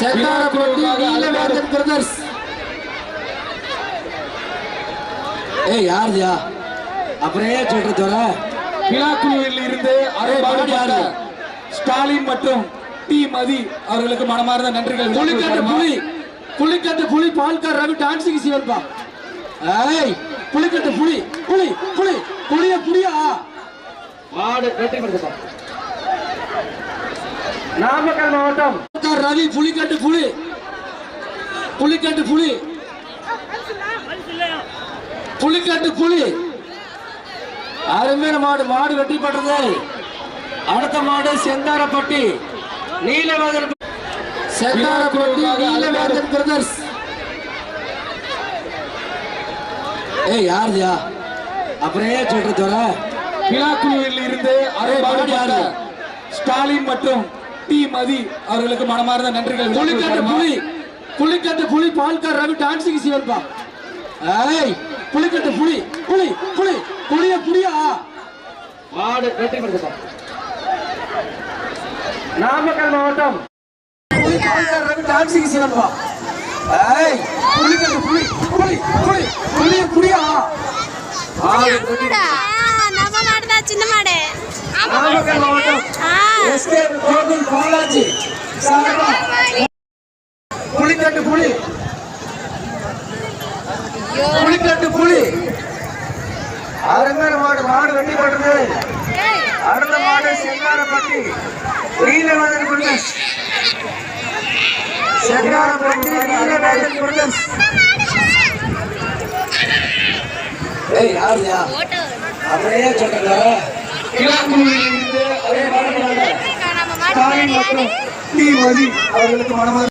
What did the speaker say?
Sentharapatti Neelavendhan brothers ஏய் யாருதியா அப்புறம் ஏன் சொல்றது வர விழாக்குழுவில் இருந்து அரைபாடுபட்ட ஸ்டாலின் மற்றும் டி மதி அவர்களுக்கு மனமார்ந்த நன்றிகள். புலிக்கட்டு புலி. புலிக்கட்டு புலி பால்கார் ரவி டான்சிங் சிவன்பா ஏய் புலிக்கட்டு புலி புலி புலி புலிய புலியா? மாடு வெற்றி பெற்றது நாமக்கல் மாவட்டம். ரவி புலிக்கட்டு புலி. புலிக்கட்டு புலி. புலிக்கட்டு புலி. அருமையான மாடு மாடு வெற்றி பெற்றது. அடுத்த மாடு செந்தாரப்பட்டி. நீலவேந்தன் செந்தாரப்பட்டி நீலவேந்தன் பிரதர்ஸ் ஏய் யாருதியா அப்புறம் ஏன் சொல்றது வர? விழாக்குழுவில் இருந்து அரைபாடுபட்ட ஸ்டாலின் மற்றும் டி மதி. அவர்களுக்கு மனமார்ந்த நன்றிகள். புலிக்கட்டு புலி. புலிக்கட்டு புலி பால்கார் ரவி டான்சிங் சிவன்பா? ஏய் புலிக்கட்டு புலி புலி புலி. புலிய புலியா? மாடு வெற்றி பெற்றது நாமக்கல் மாவட்டம். புலி பால்கார் ரவி டான்சிங் சிவன்பா? ஏய் புலிக்கட்டு புலி புலி புலி. புலிய புலியா? ஆள் வெற்றி சாரதா. புலிக்கட்டு புலி. புலிக்கட்டு புலி. அருமையான மாடு மாடு வெட்டி போட்டது. அடுத்த மாடு செங்காரப்பட்டி. நீலவேந்தன் பிரதேஷ் செங்காரப்பட்டி நீலவேந்தன் பிரதேஷ் ஏய் யாருயா அப்படியே சொல்றீங்க விழாக்குழுவில் இருந்து மாடு ஸ்டாலின் மற்றும் டி மதி அவர்களுக்கு மனமாக